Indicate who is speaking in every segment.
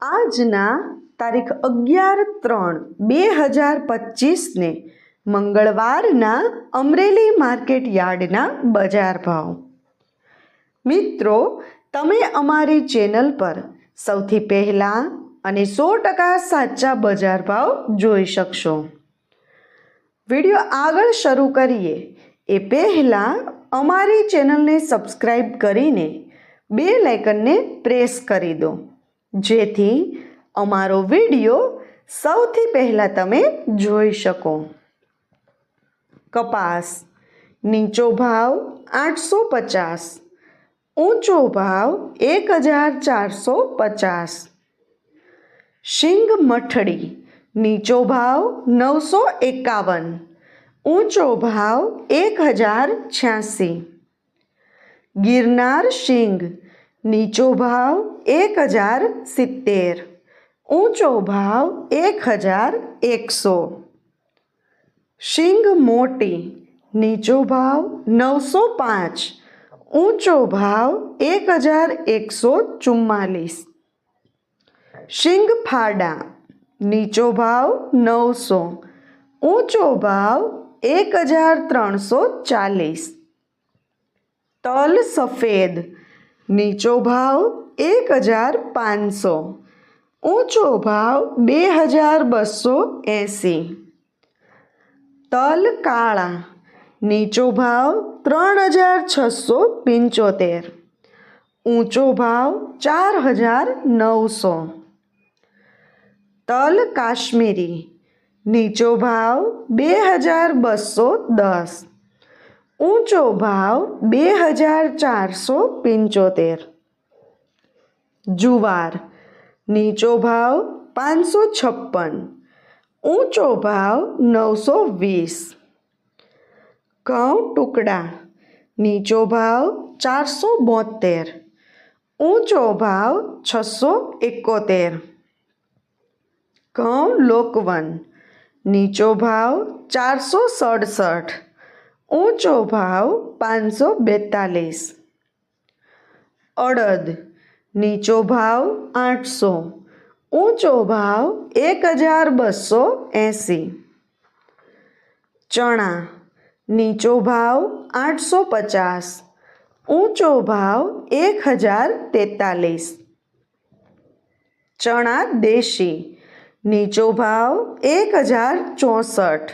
Speaker 1: આજના તારીખ અગિયાર ત્રણ બે હજાર પચીસને મંગળવારના અમરેલી માર્કેટ યાર્ડના બજાર ભાવ. મિત્રો, તમે અમારી ચેનલ પર સૌથી પહેલાં અને સો ટકા સાચા બજાર ભાવ જોઈ શકશો. વીડિયો આગળ શરૂ કરીએ. એ પહેલાં અમારી ચેનલને સબસ્ક્રાઈબ કરીને બે લાઇકનને પ્રેસ કરી દો. જેથી અમારો વિડીયો સૌથી પહેલાં તમે જોઈ શકો કપાસ નીચો ભાવ આઠસો પચાસ ઊંચો ભાવ એક હજાર ચારસો પચાસ શિંગ મઠડી નીચો ભાવ નવસો એકાવન ઊંચો ભાવ એક હજાર છ્યાસી ગિરનાર શિંગ નીચો ભાવ એક હજાર સિત્તેર ઊંચો ભાવ એક હજાર એકસો શિંગ મોટી નીચો ભાવ નવસો પાંચ ઊંચો ભાવ એક હજાર એકસો ચુમ્માલીસ શિંગ ફાડા નીચો ભાવ નવસો ઊંચો ભાવ એક હજાર ત્રણસો ચાલીસ તલ સફેદ નીચો ભાવ એક હજાર પાંચસો ઊંચો ભાવ બે હજાર બસો એંસી તલ કાળા નીચો ભાવ ત્રણ હજાર છસો પંચોતેર ઊંચો ભાવ ચાર હજાર નવસો તલ કાશ્મીરી નીચો ભાવ બે હજાર બસો દસ ઊંચો ભાવ બે હજાર ચારસો પંચોતેર જુવાર નીચો ભાવ પાંચસો છપ્પન ઊંચો ભાવ નવસો વીસ ઘઉં ટુકડા નીચો ભાવ ચારસો બોતેર ઊંચો ભાવ છસો એકોતેર ઘઉં લોકવન નીચો ભાવ ચારસો સડસઠ ઊંચો ભાવ પાંચસો બેતાલીસ અડદ નીચો ભાવ આઠસો ઊંચો ભાવ એક હજાર બસો એંસી ચણા નીચો ભાવ આઠસો પચાસ ઊંચો ભાવ એક હજાર તેતાલીસ ચણા દેશી નીચો ભાવ એક હજાર ચોસઠ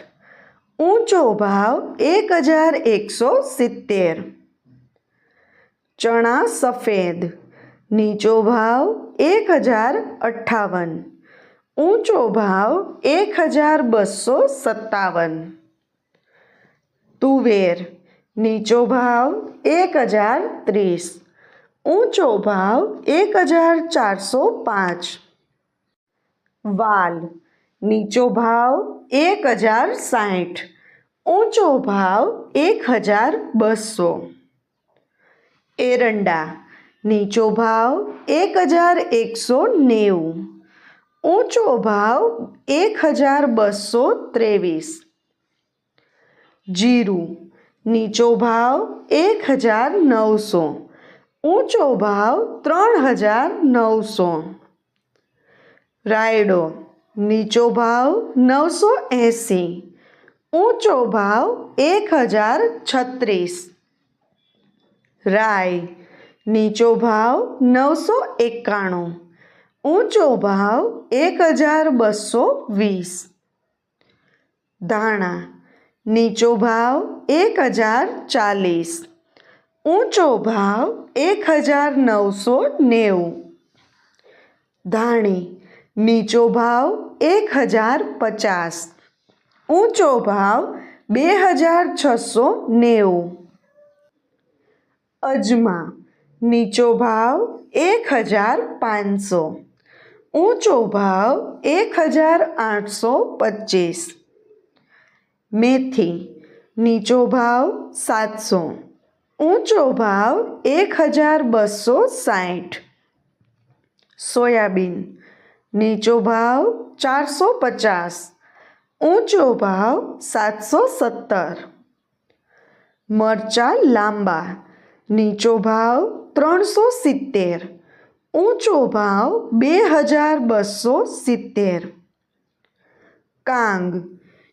Speaker 1: ઊંચો ભાવ એક હજાર એકસો સિત્તેર ચણા સફેદ નીચો ભાવ એક હજાર અઠ્ઠાવન ઊંચો ભાવ એક હજાર બસો સત્તાવન તુવેર નીચો ભાવ એક હજાર ત્રીસ ઊંચો ભાવ એક હજાર ચારસો પાંચ વાલ નીચો ભાવ એક હજાર સાઠ ઊંચો ભાવ એક હજાર બસો. એરંડા, નીચો ભાવ એક હજાર એકસો નેવું. ઊંચો ભાવ એક હજાર બસો ત્રેવીસ. જીરું, નીચો ભાવ એક હજાર નવસો. ઊંચો ભાવ ત્રણ હજાર નવસો. રાયડો નીચો ભાવ નવસો એંસી ઊંચો ભાવ એક હજાર છત્રીસ રાય નીચો ભાવ નવસો એકાણું ઊંચો ભાવ એક હજાર બસો વીસ ધાણા નીચો ભાવ એક હજાર ચાલીસ ઊંચો ભાવ એક હજાર નવસો નેવું ધાણી નીચો ભાવ એક હજાર પચાસ ઊંચો ભાવ બે હજાર છસો નેવું અજમા નીચો ભાવ એક હજાર પાંચસો ઊંચો ભાવ એક હજાર આઠસો પચીસ મેથી નીચો ભાવ સાતસો ઊંચો ભાવ એક હજાર બસો સાઠ સોયાબીન નીચો ભાવ ચારસો પચાસ ઊંચો ભાવ સાતસો સત્તર મરચાં લાંબા નીચો ભાવ ત્રણસો સિત્તેર ઊંચો ભાવ બે હજાર બસો સિત્તેર કાંગ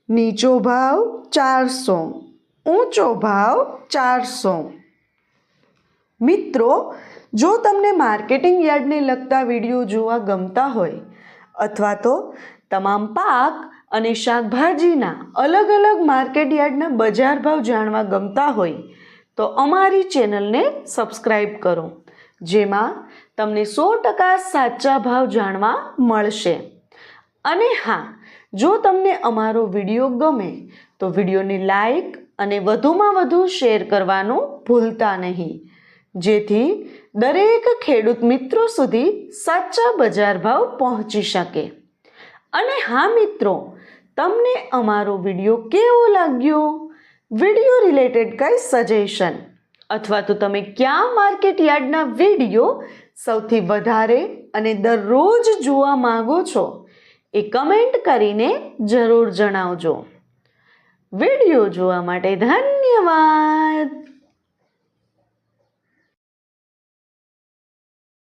Speaker 1: નીચો ભાવ ચારસો ઊંચો ભાવ ચારસો મિત્રો જો તમને માર્કેટિંગ યાર્ડને લગતા વીડિયો જોવા ગમતા હોય, અથવા તો તમામ પાક અને શાકભાજીના અલગ અલગ માર્કેટ યાર્ડના બજાર ભાવ જાણવા ગમતા હોય, તો અમારી ચેનલને સબસ્ક્રાઈબ કરો, જેમાં તમને સો ટકા સાચા ભાવ જાણવા મળશે. અને હા, જો તમને અમારો વીડિયો ગમે, તો વિડીયોને લાઈક અને વધુમાં વધુ શેર કરવાનું ભૂલતા નહીં. જેથી દરેક ખેડૂત મિત્રો સુધી સાચા બજાર ભાવ પહોંચી શકે. અને હા મિત્રો, તમને અમારો વીડિયો કેવો લાગ્યો? વીડિયો રિલેટેડ કંઈ સજેશન? અથવા તો તમે ક્યાં માર્કેટ યાર્ડના વીડિયો સૌથી વધારે અને દરરોજ જોવા માગો છો એ કમેન્ટ કરીને જરૂર જણાવજો. વીડિયો જોવા માટે ધન્યવાદ!